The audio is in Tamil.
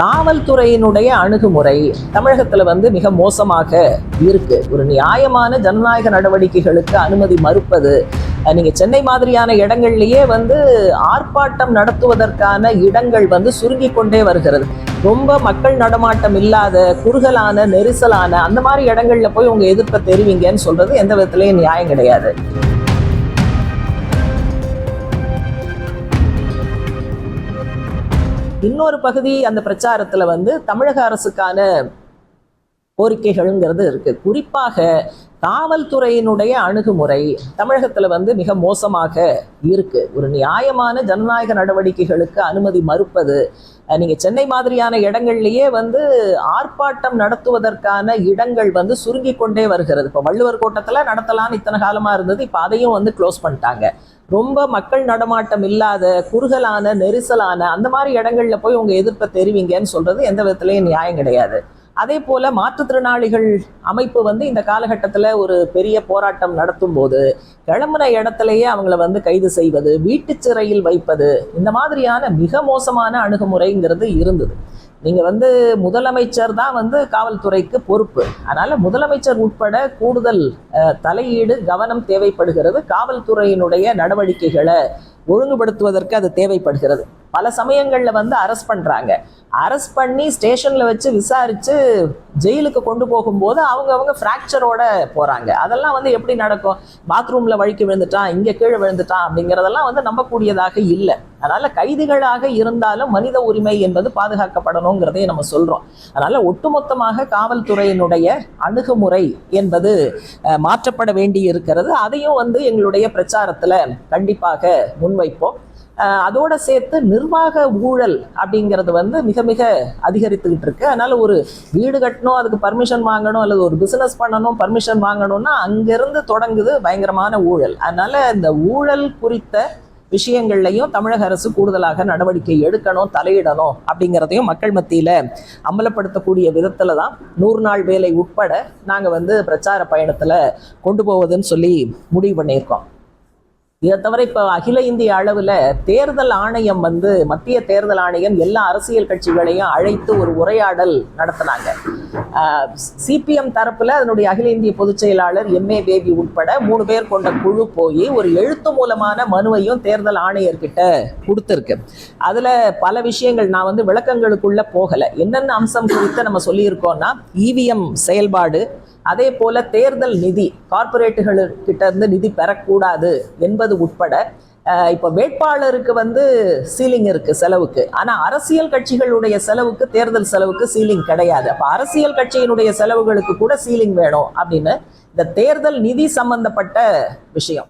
காவல்துறையினுடைய அணுகுமுறை தமிழகத்துல வந்து மிக மோசமாக இருக்கு. ஒரு நியாயமான ஜனநாயக நடவடிக்கைகளுக்கு அனுமதி மறுப்பது நீங்கள் நீங்க சென்னை மாதிரியான இடங்கள்லயே வந்து ஆர்ப்பாட்டம் நடத்துவதற்கான இடங்கள் வந்து சுருங்கி கொண்டே வருகிறது. ரொம்ப மக்கள் நடமாட்டம் இல்லாத குறுகலான நெரிசலான அந்த மாதிரி இடங்கள்ல போய் உங்க எதிர்ப்பை தெரிவிங்கன்னு சொல்றது எந்த விதத்திலையும் நியாயம் கிடையாது. இன்னொரு பகுதி அந்த பிரச்சாரத்துல வந்து தமிழக அரசுக்கான கோரிக்கைகள்ங்கிறது இருக்கு. குறிப்பாக காவல்துறையினுடைய அணுகுமுறை தமிழகத்துல வந்து மிக மோசமாக இருக்கு. ஒரு நியாயமான ஜனநாயக நடவடிக்கைகளுக்கு அனுமதி மறுப்பது நீங்க சென்னை மாதிரியான இடங்கள்லயே வந்து ஆர்ப்பாட்டம் நடத்துவதற்கான இடங்கள் வந்து சுருங்கி கொண்டே வருகிறது. இப்போ வள்ளுவர் கோட்டத்துல நடத்தலாம்னு இத்தனை காலமா இருந்தது இப்போ அதையும் வந்து க்ளோஸ் பண்ணிட்டாங்க. ரொம்ப மக்கள் நடமாட்டம் இல்லாத குறுகலான நெரிசலான அந்த மாதிரி இடங்கள்ல போய் உங்க எதிர்ப்பை தெரிவிங்கன்னு சொல்றது எந்த விதத்திலையும் நியாயம் கிடையாது. அதே போல மாற்றுத்திறனாளிகள் அமைப்பு வந்து இந்த காலகட்டத்தில் ஒரு பெரிய போராட்டம் நடத்தும் போது கிளம்புற இடத்துலயே அவங்கள வந்து கைது செய்வது வீட்டு சிறையில் வைப்பது இந்த மாதிரியான மிக மோசமான அணுகுமுறைங்கிறது இருந்தது. நீங்கள் வந்து முதலமைச்சர் தான் வந்து காவல்துறைக்கு பொறுப்பு. அதனால் முதலமைச்சர் உட்பட கூடுதல் தலையீடு கவனம் தேவைப்படுகிறது. காவல்துறையினுடைய நடவடிக்கைகளை ஒழுங்குபடுத்துவதற்கு அது தேவைப்படுகிறது. பல சமயங்களில் வந்து அரெஸ்ட் பண்ணுறாங்க அரெஸ்ட் பண்ணி ஸ்டேஷனில் வச்சு விசாரித்து ஜெயிலுக்கு கொண்டு போகும்போது அவங்க அவங்க ஃப்ராக்சரோட போகிறாங்க அதெல்லாம் வந்து எப்படி நடக்கும்? பாத்ரூமில் வழுக்கி விழுந்துட்டான் இங்கே கீழே விழுந்துட்டான் அப்படிங்கிறதெல்லாம் வந்து நம்பக்கூடியதாக இல்லை. அதனால் கைதிகளாக இருந்தாலும் மனித உரிமை என்பது பாதுகாக்கப்படணுங்கிறதையும் நம்ம சொல்கிறோம் அதனால் ஒட்டுமொத்தமாக காவல்துறையினுடைய அணுகுமுறை என்பது மாற்றப்பட வேண்டி இருக்கிறது அதையும் வந்து எங்களுடைய பிரச்சாரத்தில் கண்டிப்பாக முன்வைப்போம். அதோட சேர்த்து நிர்வாக ஊழல் அப்படிங்கிறது வந்து மிக மிக அதிகரித்துக்கிட்டு இருக்கு. அதனால ஒரு வீடு கட்டணும் அதுக்கு பர்மிஷன் வாங்கணும் அல்லது ஒரு பிசினஸ் பண்ணணும் பர்மிஷன் வாங்கணும்னா அங்கிருந்து தொடங்குது பயங்கரமான ஊழல். அதனால இந்த ஊழல் குறித்த விஷயங்கள்லையும் தமிழக அரசு கூடுதலாக நடவடிக்கை எடுக்கணும் தலையிடணும் அப்படிங்கிறதையும் மக்கள் மத்தியில் அமலப்படுத்தக்கூடிய விதத்தில் தான் நூறு நாள் வேலை உட்பட நாங்கள் வந்து பிரச்சார பயணத்தில் கொண்டு போவதுன்னு சொல்லி முடிவு பண்ணியிருக்கோம். இதை தவிர இப்போ அகில இந்திய அளவில் தேர்தல் ஆணையம் வந்து மத்திய தேர்தல் ஆணையம் எல்லா அரசியல் கட்சிகளையும் அழைத்து ஒரு உரையாடல் நடத்தினாங்க. சிபிஎம் தரப்புல அதனுடைய அகில இந்திய பொதுச் செயலாளர் எம்ஏ பேபி உட்பட மூணு பேர் கொண்ட குழு போய் ஒரு எழுத்து மூலமான மனுவையும் தேர்தல் ஆணையர்கிட்ட கொடுத்துருக்கு. அதுல பல விஷயங்கள் நான் வந்து விளக்கங்களுக்குள்ள போகல. என்னென்ன அம்சம் குறித்து நம்ம சொல்லியிருக்கோம்னா இவிஎம் செயல்பாடு அதே போல தேர்தல் நிதி கார்ப்பரேட்டுகளுக்கிட்ட இருந்து நிதி பெறக்கூடாது என்பது உட்பட இப்போ வேட்பாளருக்கு வந்து சீலிங் இருக்கு செலவுக்கு. ஆனால் அரசியல் கட்சிகளுடைய செலவுக்கு தேர்தல் செலவுக்கு சீலிங் கிடையாது. அப்போ அரசியல் கட்சியினுடைய செலவுகளுக்கு கூட சீலிங் வேணும் அப்படின்னு இந்த தேர்தல் நிதி சம்பந்தப்பட்ட விஷயம்.